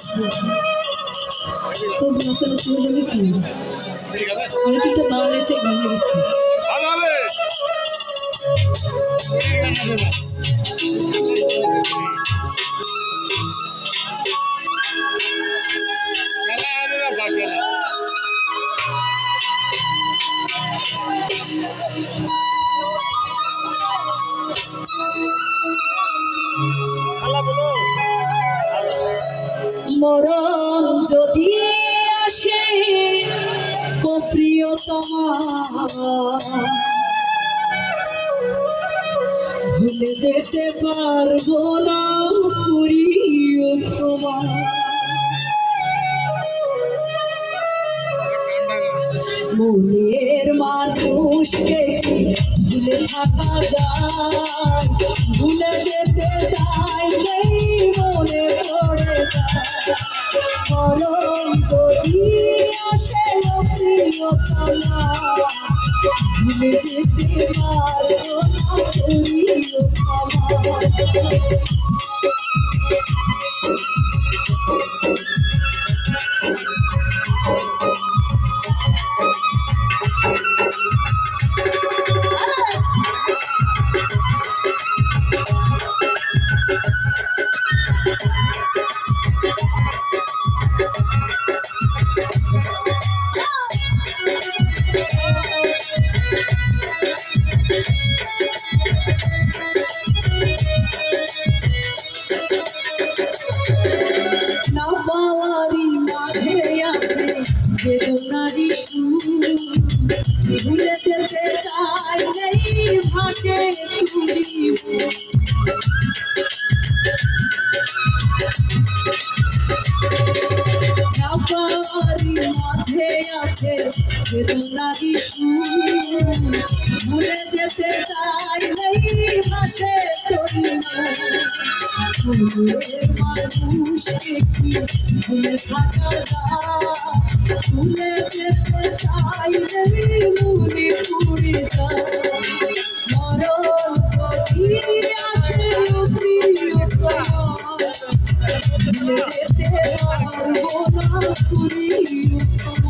তো আসলে চলে যাবে কি কিন্তু না এসে ঘুমিয়ে গেছি ভালো হবে মরণ যদি আসে, ও প্রিয়তমা, ভুলে যেতে পারব না করিও ক্ষমা মনের মানুষকে কি ভুলে থাকা যায়? ভুলে যেতে চাইলেই মরণ যদি আসে ও প্রিয়তমা ভুলে যেতে ক্ষমা না ভুলে যেতে চাই নেই ভাসে তুলি না পাওয়ারি মাঝে আছে বেদনারি ভুলে যেতে চাই ভাসে মানুষকে কি ভুলে থাকা যায় ভুলে যেতে চাইলে যেতে পারব না প্রিয়তমা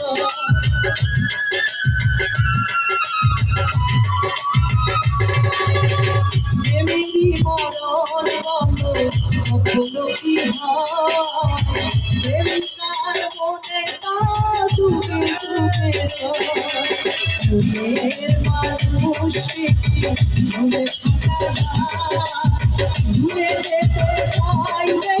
কখনো কি প্রেমিকার মনে। মনের মানুষকে কি ভুলে থাকা যায়? যেতে চাইলেই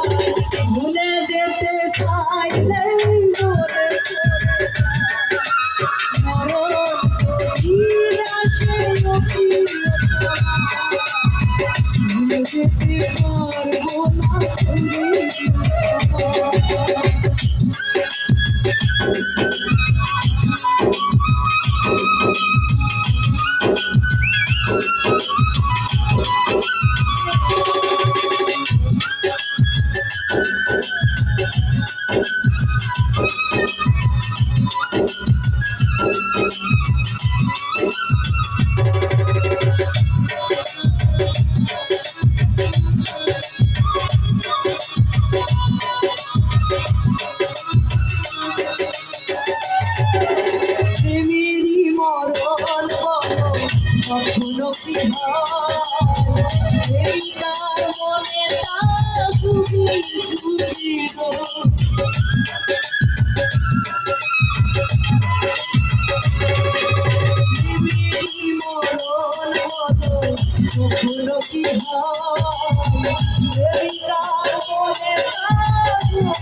যেতে পারব হয় এই তার মনে তা তুমি চুরি প্রেমেরই মরণ বলো কখনো কি এই তার মনে তা তুমি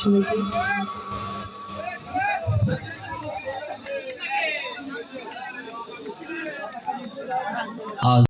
সবাইকে